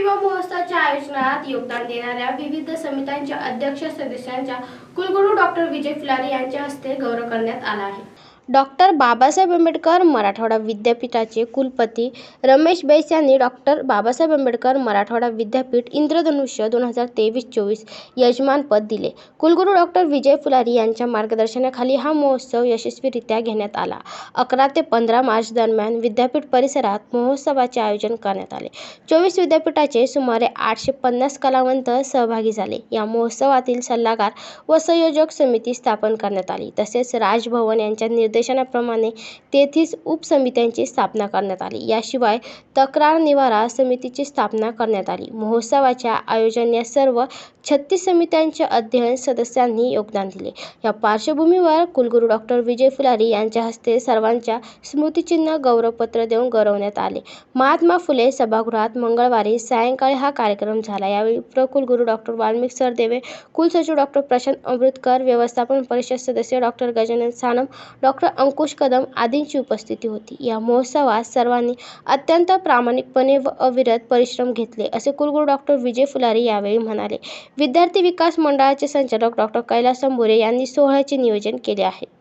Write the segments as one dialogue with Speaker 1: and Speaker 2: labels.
Speaker 1: युवा महोत्सवाच्या आयोजनात योगदान देणाऱ्या विविध समित्यांच्या अध्यक्ष सदस्यांच्या कुलगुरू डॉक्टर विजय फुलारी यांच्या हस्ते गौरव करण्यात आला आहे. डॉक्टर बाबासाहेब आंबेडकर मराठवाडा विद्यापीठाचे कुलपती रमेश बैस यांनी डॉक्टर बाबासाहेब आंबेडकर मराठवाडा विद्यापीठ इंद्रधनुष्य दोन हजार तेवीस चोवीस यजमानपद दिले. कुलगुरू डॉक्टर विजय फुलारी यांच्या मार्गदर्शनाखाली हा महोत्सव यशस्वीरित्या घेण्यात आला. अकरा ते पंधरा मार्च दरम्यान विद्यापीठ परिसरात महोत्सवाचे आयोजन करण्यात आले. चोवीस विद्यापीठाचे सुमारे आठशे पन्नास कलावंत सहभागी झाले. या महोत्सवातील सल्लागार व संयोजक समिती स्थापन करण्यात आली. तसेच राजभवन यांच्या निर्देश निर्देशनाप्रमाणे तेहतीस उपसमित्यांची स्थापना करण्यात आली. याशिवाय तक्रार निवारा समितीची स्थापना करण्यात आली. महोत्सवाच्या आयोजन या सर्व छत्तीस समित्यांच्या अध्ययन सदस्यांनी योगदान दिले. या पार्श्वभूमीवर कुलगुरू डॉक्टर विजय फुलारी यांच्या हस्ते सर्वांच्या स्मृतिचिन्ह गौरवपत्र देऊन गौरवण्यात आले. महात्मा फुले सभागृहात मंगळवारी सायंकाळी हा कार्यक्रम झाला. यावेळी प्रकुलगुरू डॉक्टर वाल्मिक सरदेवे कुलसचिव डॉक्टर प्रशांत अमृतकर व्यवस्थापन परिषद सदस्य doctor Gajanan Sanam doctor doctor Ankush Kadam आदींची उपस्थिती होती. या महोत्सवात सर्वांनी अत्यंत प्रामाणिकपणे व अविरत परिश्रम घेतले असे कुलगुरू डॉक्टर विजय फुलारी यावेळी म्हणाले. विद्यार्थी विकास मंडळाचे संचालक डॉक्टर कैलास संबोरे यांनी सोहळ्याचे नियोजन केले आहे.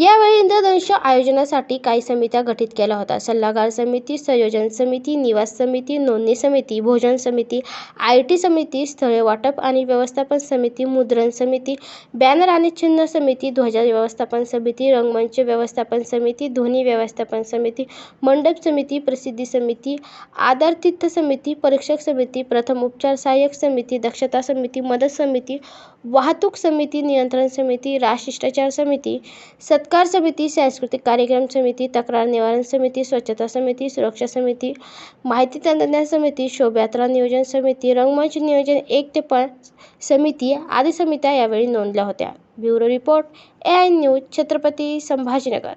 Speaker 1: यावेळी इंद्रधनुष्य आयोजनासाठी काही समित्या गठीत केल्या होत्या. सल्लागार समिती संयोजन समिती निवास समिती नोंदणी समिती भोजन समिती आय टी समिती स्थळे वाटप आणि व्यवस्थापन समिती मुद्रण समिती बॅनर आणि चिन्ह समिती ध्वज व्यवस्थापन समिती रंगमंच व्यवस्थापन समिती ध्वनी व्यवस्थापन समिती मंडप समिती प्रसिद्धी समिती आदरतीर्थ समिती परीक्षक समिती प्रथम उपचार सहाय्यक समिती दक्षता समिती मदत समिती वाहतूक समिती नियंत्रण समिती राजशिष्टाचार समिती सत्कार समिती सांस्कृतिक कार्यक्रम समिती तक्रार निवारण समिती स्वच्छता समिती सुरक्षा समिती माहिती तंत्रज्ञान समिती शोभायात्रा नियोजन समिती रंगमंच नियोजन एक ते पाच समिती आदी समित्या यावेळी नोंदल्या होत्या. Bureau report A I news Chhatrapati Sambhajinagar.